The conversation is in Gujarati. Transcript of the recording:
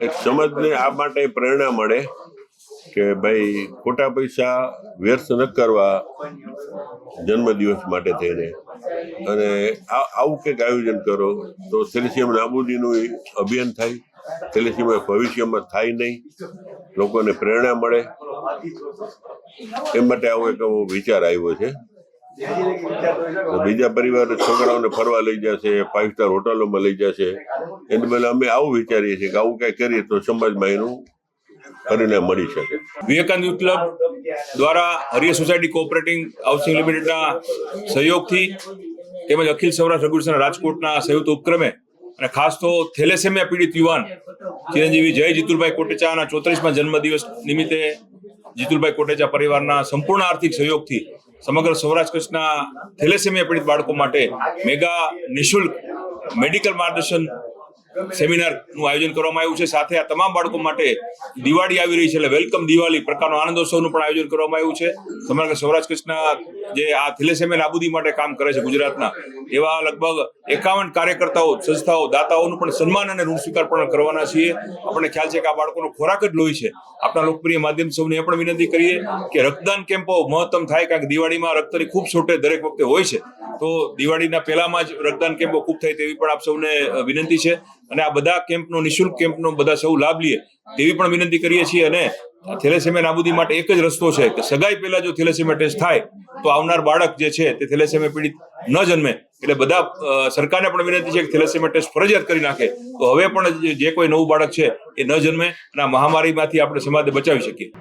એક સમાજને આ માટે પ્રેરણા મળે કે ભાઈ ખોટા પૈસા વ્યર્થ ન કરવા જન્મદિવસ માટે થઈને. અને આવું કંઈક આયોજન કરો તો થેલેસીયમ નાબૂદીનું અભિયાન થાય. થેલેસીયમ ભવિષ્યમાં થાય નહીં. લોકોને પ્રેરણા મળે. એ માટે આવો એક વિચાર આવ્યો છે. બીજા પરિવાર છોકરાઓને ફરવા લઈ જશે ફાઇવ સ્ટાર હોટલોમાં લઈ જશે. એને બદલે અમે આવું વિચારીએ છીએ કે આવું કઈ કરીએ તો સમાજમાં એનું પરિણામ મળી શકે. વિવેકાનંદ યુથ ક્લબ દ્વારા હરિય સોસાયટી કોઓપરેટિંગ હાઉસિંગ લિમિટેડના સહયોગથી તેમજ અખિલ સૌરાષ્ટ્ર રઘુસન રાજકોટના સંયુક્ત ઉપક્રમે અને ખાસ તો થેલેસેમિયા પીડિત યુવાન ચિરંજીવી જય જીતુલભાઈ કોટેચાના ચોત્રીસમાં જન્મદિવસ નિમિત્તે જીતુલભાઈ કોટેચા પરિવારના સંપૂર્ણ આર્થિક સહયોગથી સમગ્ર સૌરાષ્ટ્ર કચ્છના થેલેસેમિયા પીડિત બાળકો માટે મેગા નિઃશુલ્ક મેડિકલ માર્ગદર્શન સેમિનારનું આયોજન કરવામાં આવ્યું છે. સાથે આ તમામ બાળકો માટે દિવાળી આવી રહી છે એટલે વેલકમ દિવાળી પ્રકારનો આનંદોત્સવનું પણ આયોજન કરવામાં આવ્યું છે. સમગ્ર સૌરાષ્ટ્ર કચ્છના જે આ થેલેસેમિયા નાબૂદી માટે કામ કરે છે ગુજરાતના એવા લગભગ એકાવન કાર્યકર્તાઓ સંસ્થાઓ દાતાઓનું પણ સન્માન અને ઋણ સ્વીકાર પણ કરવાના છીએ. આપણને ખ્યાલ છે કે આ બાળકોનો ખોરાક જ લોહી છે. આપણા લોકપ્રિય માધ્યમ સૌને એ પણ વિનંતી કરીએ કે રક્તદાન કેમ્પો મહત્તમ થાય કારણ કે દિવાળીમાં રક્તની ખૂબ શોર્ટેજ દરેક વખતે હોય છે. તો દિવાળીના પહેલામાં જ રક્તદાન કેમ્પો ખૂબ થાય તેવી પણ આપ સૌને વિનંતી છે. અને આ બધા કેમ્પનો, નિઃશુલ્ક કેમ્પનો બધા સૌ લાભ લઈએ તેવી પણ વિનંતી કરીએ છીએ. અને થેલેસેમિયા નાબૂદી માટે એક જ રસ્તો છે કે સગાઈ પહેલા જો થેલેસેમિયા ટેસ્ટ થાય, તો આવનાર બાળક જે છે તે થેલેસેમિયા પીડિત ન જન્મે. એટલે બધા સરકારને પણ વિનંતી છે કે થેલેસેમિયા ટેસ્ટ ફરજિયાત કરી નાખે. તો હવે પણ જે- કોઈ નવું બાળક છે એ ન જન્મે અને આ મહામારીમાંથી આપણે સમાજને બચાવી શકીએ.